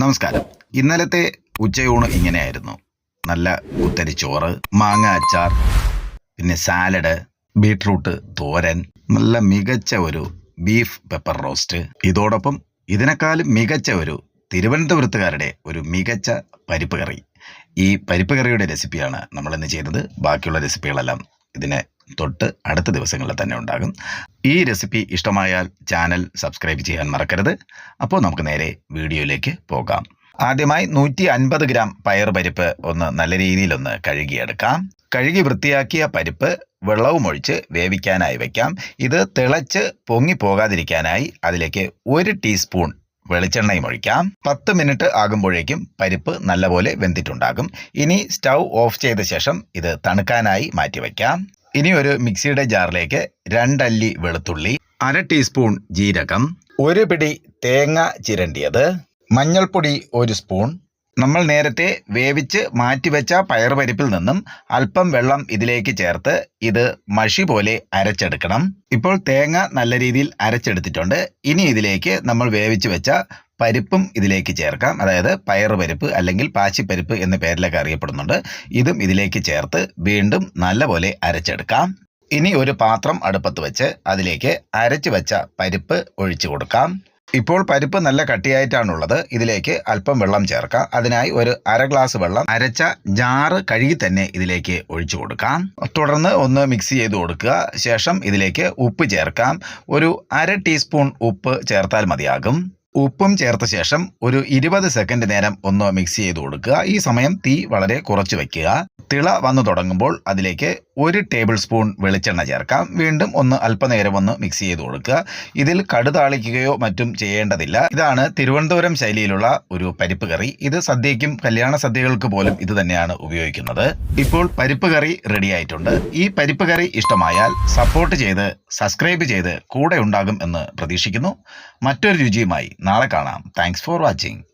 നമസ്കാരം. ഇന്നലത്തെ ഉച്ചയൂണ് ഇങ്ങനെയായിരുന്നു. നല്ല കുത്തരി ചോറ് മാങ്ങ അച്ചാർ പിന്നെ സാലഡ് ബീട്രൂട്ട് തോരൻ നല്ല മികച്ച ഒരു ബീഫ് പെപ്പർ റോസ്റ്റ്. ഇതോടൊപ്പം ഇതിനേക്കാളും മികച്ച ഒരു തിരുവനന്തപുരത്തുകാരുടെ ഒരു മികച്ച പരിപ്പ് കറി. ഈ പരിപ്പ് കറിയുടെ റെസിപ്പിയാണ് നമ്മൾ ഇന്ന് ചെയ്യുന്നത്. ബാക്കിയുള്ള റെസിപ്പികളെല്ലാം ഇതിനെ തൊട്ട് അടുത്ത ദിവസങ്ങളിൽ തന്നെ ഉണ്ടാകും. ഈ റെസിപ്പി ഇഷ്ടമായാൽ ചാനൽ സബ്സ്ക്രൈബ് ചെയ്യാൻ മറക്കരുത്. അപ്പോൾ നമുക്ക് നേരെ വീഡിയോയിലേക്ക് പോകാം. ആദ്യമായി നൂറ്റി അൻപത് ഗ്രാം പയർ പരിപ്പ് ഒന്ന് നല്ല രീതിയിലൊന്ന് കഴുകിയെടുക്കാം. കഴുകി വൃത്തിയാക്കിയ പരിപ്പ് വെള്ളവും ഒഴിച്ച് വേവിക്കാനായി വയ്ക്കാം ഇത് തിളച്ച് പൊങ്ങി പോകാതിരിക്കാനായി അതിലേക്ക് ഒരു ടീസ്പൂൺ വെളിച്ചെണ്ണയും ഒഴിക്കാം. പത്ത് മിനിറ്റ് ആകുമ്പോഴേക്കും പരിപ്പ് നല്ലപോലെ വെന്തിട്ടുണ്ടാകും. ഇനി സ്റ്റൗ ഓഫ് ചെയ്ത ശേഷം ഇത് തണുക്കാനായി മാറ്റിവെക്കാം. ഇനി ഒരു മിക്സിയുടെ ജാറിലേക്ക് രണ്ടല്ലി വെളുത്തുള്ളി അര ടീസ്പൂൺ ജീരകം ഒരു പിടി തേങ്ങ ചിരണ്ടിയത് മഞ്ഞൾപ്പൊടി ഒരു സ്പൂൺ. നമ്മൾ നേരത്തെ വേവിച്ച് മാറ്റിവെച്ച പയറുപരിപ്പിൽ നിന്നും അല്പം വെള്ളം ഇതിലേക്ക് ചേർത്ത് ഇത് മഷി പോലെ അരച്ചെടുക്കണം. ഇപ്പോൾ തേങ്ങ നല്ല രീതിയിൽ അരച്ചെടുത്തിട്ടുണ്ട്. ഇനി ഇതിലേക്ക് നമ്മൾ വേവിച്ച് വെച്ച പരിപ്പും ഇതിലേക്ക് ചേർക്കാം. അതായത് പയർ പയറുപരിപ്പ് അല്ലെങ്കിൽ പാച്ചിപ്പരിപ്പ് എന്ന പേരിലൊക്കെ അറിയപ്പെടുന്നുണ്ട്. ഇതും ഇതിലേക്ക് ചേർത്ത് വീണ്ടും നല്ലപോലെ അരച്ചെടുക്കാം. ഇനി ഒരു പാത്രം അടുപ്പത്ത് വെച്ച് അതിലേക്ക് അരച്ചു വെച്ച പരിപ്പ് ഒഴിച്ചു കൊടുക്കാം. ഇപ്പോൾ പരിപ്പ് നല്ല കട്ടിയായിട്ടാണുള്ളത്. ഇതിലേക്ക് അല്പം വെള്ളം ചേർക്കാം. അതിനായി ഒരു അര ഗ്ലാസ് വെള്ളം അരച്ച ജാറ് കഴുകി തന്നെ ഇതിലേക്ക് ഒഴിച്ചു കൊടുക്കാം. തുടർന്ന് ഒന്ന് മിക്സ് ചെയ്ത് കൊടുക്കുക. ശേഷം ഇതിലേക്ക് ഉപ്പ് ചേർക്കാം. ഒരു അര ടീസ്പൂൺ ഉപ്പ് ചേർത്താൽ മതിയാകും. ഉപ്പും ചേർത്ത ശേഷം ഒരു ഇരുപത് സെക്കൻഡ് നേരം ഒന്ന് മിക്സ് ചെയ്ത് കൊടുക്കുക. ഈ സമയം തീ വളരെ കുറച്ച് വയ്ക്കുക തിള വന്നു തുടങ്ങുമ്പോൾ അതിലേക്ക് ഒരു ടേബിൾ സ്പൂൺ വെളിച്ചെണ്ണ ചേർക്കാം. വീണ്ടും ഒന്ന് അല്പനേരം ഒന്ന് മിക്സ് ചെയ്ത് കൊടുക്കുക. ഇതിൽ കടുതാളിക്കുകയോ മറ്റും ചെയ്യേണ്ടതില്ല. ഇതാണ് തിരുവനന്തപുരം ശൈലിയിലുള്ള ഒരു പരിപ്പ് കറി. ഇത് സദ്യയ്ക്കും കല്യാണ സദ്യകൾക്ക് പോലും ഇത് തന്നെയാണ് ഉപയോഗിക്കുന്നത്. ഇപ്പോൾ പരിപ്പ് കറി റെഡി ആയിട്ടുണ്ട്. ഈ പരിപ്പ് കറി ഇഷ്ടമായാൽ സപ്പോർട്ട് ചെയ്ത് സബ്സ്ക്രൈബ് ചെയ്ത് കൂടെ ഉണ്ടാകും എന്ന് പ്രതീക്ഷിക്കുന്നു. മറ്റൊരു രുചിയുമായി നാളെ കാണാം. Thanks for watching